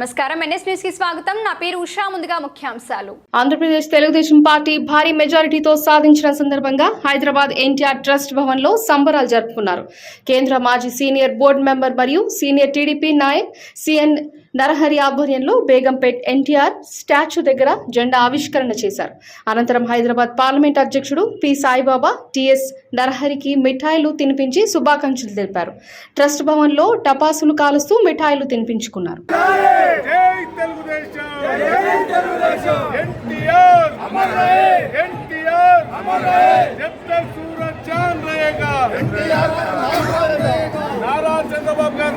నమస్కారం. ఎన్ఎస్ న్యూస్కి స్వాగతం. నా పేరు ఉషా. ముందుగా ముఖ్యాంశాలు. ఆంధ్రప్రదేశ్ తెలుగుదేశం పార్టీ భారీ మెజారిటీతో సాధించిన సందర్భంగా హైదరాబాద్ ఎన్టీఆర్ ట్రస్ట్ భవన్లో సంబరాలు జరుపుకున్నారు. కేంద్ర మాజీ సీనియర్ బోర్డు మెంబర్ మరియు సీనియర్ టీడీపీ నాయక్ సిఎన్ నరహరి ఆధ్వర్యంలో బేగంపేట్ ఎన్టీఆర్ స్టాచ్యూ దగ్గర జెండా ఆవిష్కరణ చేశారు. అనంతరం హైదరాబాద్ పార్లమెంట్ అధ్యక్షుడు పి సాయిబాబా టిఎస్ నరహరికి మిఠాయిలు తినిపించి శుభాకాంక్షలు తెలిపారు. ట్రస్ట్ భవన్లో టపాసులు కాలుస్తూ మిఠాయిలు తినిపించుకున్నారు. నారా చంద్రబాబు గారు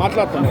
మాట్లాడుతున్నాం.